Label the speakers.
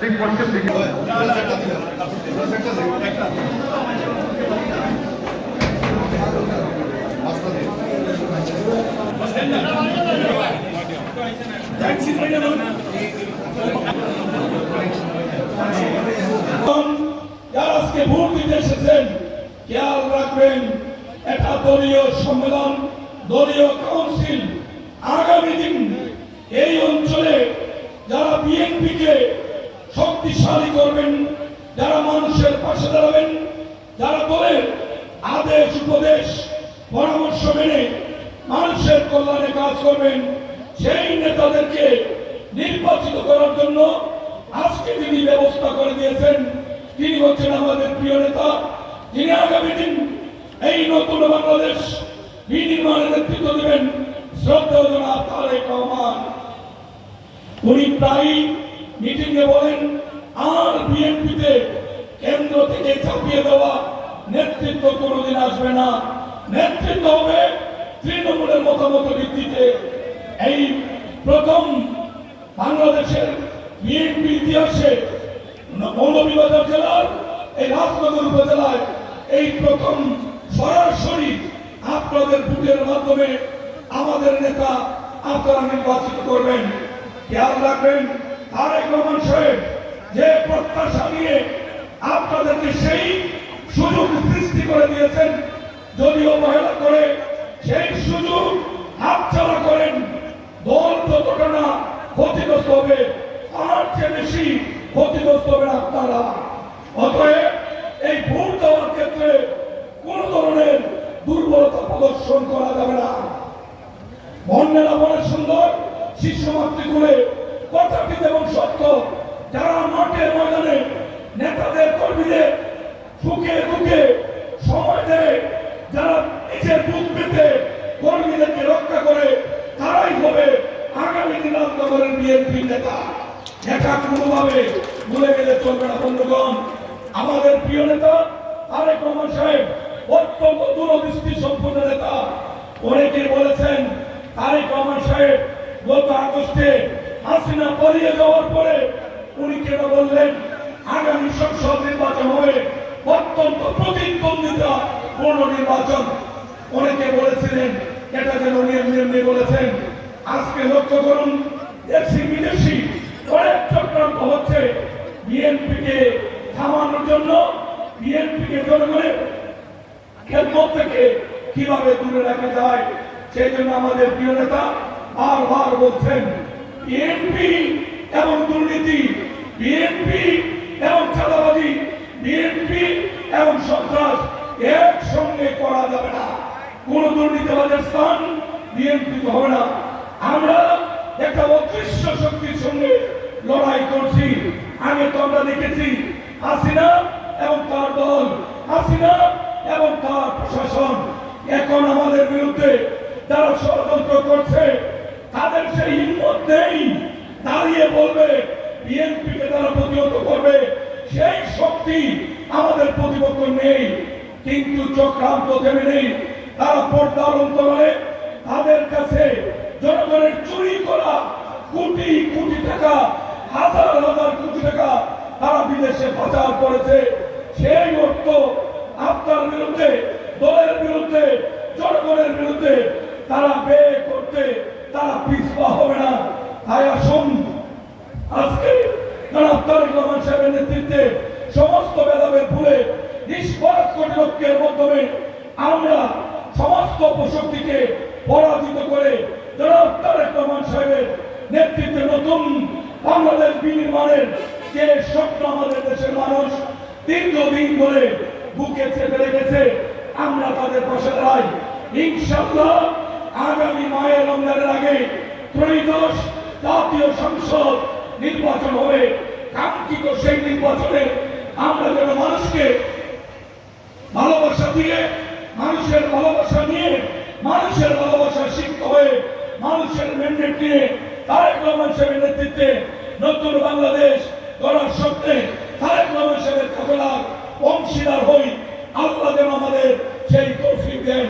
Speaker 1: ঠিক পক্ষের দিকে
Speaker 2: যারা আজকে ভোট দিতে এসেছেন, খেয়াল রাখবেন এটা দলীয় সম্মেলন, দলীয় কাউন্সিল আগামী দিন এই অঞ্চলে যারা বিএনপিকে শক্তিশালী করবেন, যারা মানুষের পাশে দাঁড়াবেন, যারা দলের আদেশ, উপদেশ, পরামর্শ মেনে মানুষের কল্যাণে কাজ করবেন, সেই নেতাদেরকে নির্বাচিত করার জন্য আজকে তিনি ব্যবস্থা করে দিয়েছেন। তিনি হচ্ছেন আমাদের প্রিয় নেতা, যিনি আগামী দিন এই নতুন বাংলাদেশ বিনির্মাণে নেতৃত্ব দেবেন। শ্রদ্ধা তারেক রহমান। উনি প্রায় মিটিং এ বলেন, আর বিএনপিতে কেন্দ্র থেকে চাপিয়ে দেওয়া নেতৃত্ব কোনোদিন আসবে না। নেতৃত্ব হবে তৃণমূলের মতামত ভিত্তিতে। এই প্রথম বাংলাদেশের বিএনপি ইতিহাসে মৌলভীবাজার জেলার, এই রাজনগর উপজেলায় এই প্রথম সরাসরি আপনাদের ভোটের মাধ্যমে আমাদের নেতা আপনারা নির্বাচিত করবেন। খেয়াল রাখবেন, তারেক রহমান সাহেব যে প্রত্যাশা নিয়ে আপনাদেরকে সেই সুযোগ সৃষ্টি করে দিয়েছেন যদি অবহেলা করে, সেই সুযোগ হাতছাড়া করেন, দল যতটা না ক্ষতিগ্রস্ত হবে, তার চেয়ে বেশি ক্ষতিগ্রস্ত হবেন আপনারা। অতএব এই ভোট দেওয়ার ক্ষেত্রে কোন ধরনের দুর্বলতা প্রদর্শন করা যাবে না। বন্যেরা বলে সুন্দর কর্মীদেরকে রক্ষা করে, তারাই হবে আগামী দিন রাজনগরের বিএনপি নেতা। এটা কোনোভাবে ভুলে গেলে চলবে না, বন্ধুগণ। আমাদের প্রিয় নেতা তারেক রহমান সাহেব অত্যন্ত দূরদৃষ্টি সম্পন্ন নেতা অনেকে বলেছেন তারেক রহমান সাহেব গত আগস্টে হাসিনা পালিয়ে যাওয়ার পরে উনি কেন বললেন, আগামী সংসদ নির্বাচন হবে, অত্যন্ত প্রতিদ্বন্দ্বিতা পূর্ণ নির্বাচন অনেকে বলেছিলেন, এটা যেন নিয়ম নিয়ম নিয়ে বলেছেন। আজকে লক্ষ্য করুন, দেশি বিদেশি অনেক চক্রান্ত হচ্ছে। বিএনপিকে থামানোর জন্য, বিএনপিকে জনগণের খেদমত থেকে কীভাবে দূরে রাখা যায়, সেই জন্য আমাদের প্রিয় নেতা বারবার বলছেন বিএনপি এবং দুর্নীতি বিএনপি এবং চাঁদাবাজি বিএনপি এবং সন্ত্রাস একসঙ্গে করা যাবে না। কোন দুর্নীতিবাদের স্থান বিএনপি হবে না। আমরা একটা অদৃশ্য শক্তির সঙ্গে লড়াই করছি। আগে তো আমরা দেখেছি হাসিনা এবং তার দল, হাসিনা এবং তার প্রশাসন। এখন আমাদের বিরুদ্ধে যারা ষড়যন্ত্র করছে তাদের সেই হিম্মত নেই। দাঁড়িয়ে বলবে বিএনপিকে তারা প্রতিহত করবে, সেই শক্তি আমাদের প্রতিপক্ষ নেই। কিন্তু চক্রান্ত থেমে নেই। তারা পর্দার অন্তরালে তাদের কাছে জনগণের চুরি করা কোটি কোটি টাকা, হাজার হাজার কোটি টাকা তারা বিদেশে পাচার করেছে। সেই অর্থ আপনার বিরুদ্ধে, দলের বিরুদ্ধে, জনগণের বিরুদ্ধে তারা ব্যয় করতে তারা পিছপা হবে না। তাই আসুন, আজকে জনাব তারেক রহমান সাহেবের নেতৃত্বে সমস্ত ভেদাভেদ ভুলে নিষ্পরাধ কর্তৃপক্ষের মাধ্যমে আমরা সমস্ত শক্তিকে পরাজিত করে জনাব তারেক রহমান সাহেবের নেতৃত্বে নতুন বাংলাদেশ বিনির্মাণের যে স্বপ্ন আমাদের দেশের মানুষ দীর্ঘদিন ধরে বুকে চেপে রেখেছে, আমরা তাদের পাশে দাঁড়াই। ইনশাল্লাহ আগামী মায়ের রমজানের আগে ত্রয়োদশ জাতীয় সংসদ নির্বাচন হবে। কাঙ্ক্ষিত সেই নির্বাচনে আমরা যেন মানুষকে ভালোবাসা দিয়ে, মানুষের ভালোবাসা নিয়ে, মানুষের ভালোবাসা শিক্ষিত হয়ে, মানুষের মেন্ডেট নিয়ে তারেক রহমান সাহেবের নেতৃত্বে নতুন বাংলাদেশ গড়ার সত্ত্বে তারেক রহমান সাহেবের কাফেলার অংশীদার হই আল্লাহ যেন আমাদের সেই তৌফিক দেন।